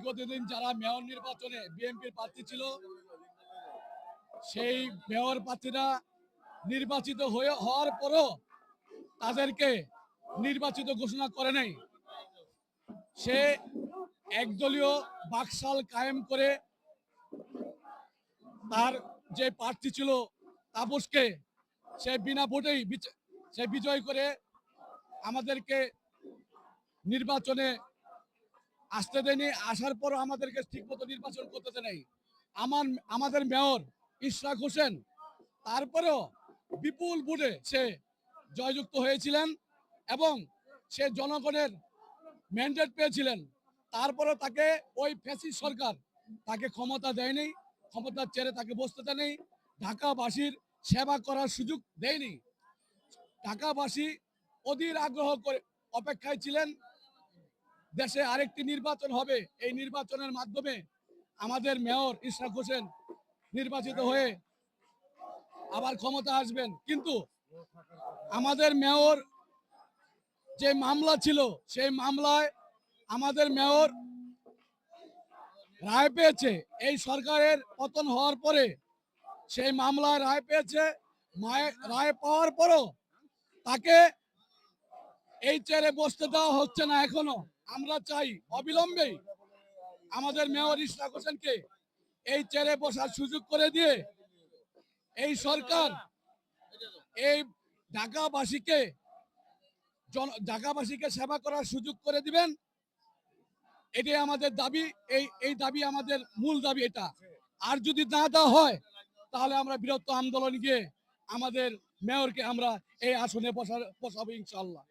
বিগত দিন যারা মেয়র নির্বাচনে বিএনপির প্রার্থী ছিল, সেই মেয়র প্রার্থীরা নির্বাচিত হয়ে হওয়ার পরও তাদেরকে নির্বাচিত ঘোষণা করে নাই। সে একদলীয় বাকশাল কায়েম করে তার যে প্রার্থী ছিল তাপসকে সে বিনা ভোটেই সে বিজয় করে আমাদেরকে নির্বাচনে আসতে দেয়নি, আসার পর আমাদেরকে ঠিক মতো নির্বাচন করতে দেয় নাই। আমার, আমাদের মেয়র ইশরাক হোসেন, তারপরেও বিপুল ভোটে সে জয়যুক্ত হয়েছিলেন এবং সে জনগণের ম্যান্ডেট পেয়েছিলেন। তারপরে তাকে ওই ফ্যাসিস সরকার তাকে ক্ষমতা দেয়নি ক্ষমতা ছেড়ে তাকে বসতে দেয়নি, ঢাকাবাসীর সেবা করার সুযোগ দেয়নি। ঢাকাবাসী অধীর আগ্রহ করে অপেক্ষায় ছিলেন দেশে আরেকটি নির্বাচন হবে। এই নির্বাচনের মাধ্যমে আমাদের মেয়র ইশরাক হোসেন নির্বাচিত হয়ে আবার ক্ষমতা আসবেন। কিন্তু আমাদের মেয়র যে মামলা ছিল, সেই মামলায় আমাদের মেয়র রায় পেয়েছে। এই সরকারের পতন হওয়ার পরে সেই মামলায় রায় পেয়েছে। রায় পাওয়ার পরও তাকে এই চেয়ারে বসতে দেওয়া হচ্ছে না এখনও। আমরা চাই অবিলম্বে আমাদের মেয়র ইশরাক হোসেনকে এই চেয়ারে বসার সুযোগ করে দিয়ে এই সরকার এই ঢাকাবাসীকে ঢাকাবাসীকে সেবা করার সুযোগ করে দিবেন। এটাই আমাদের দাবি, এই এই দাবি আমাদের মূল দাবি এটা। আর যদি না দেওয়া হয়, তাহলে আমরা বৃহত্তর আন্দোলন গিয়ে আমাদের মেয়রকে আমরা এই আসনে বসার, বসাবো ইনশাল্লাহ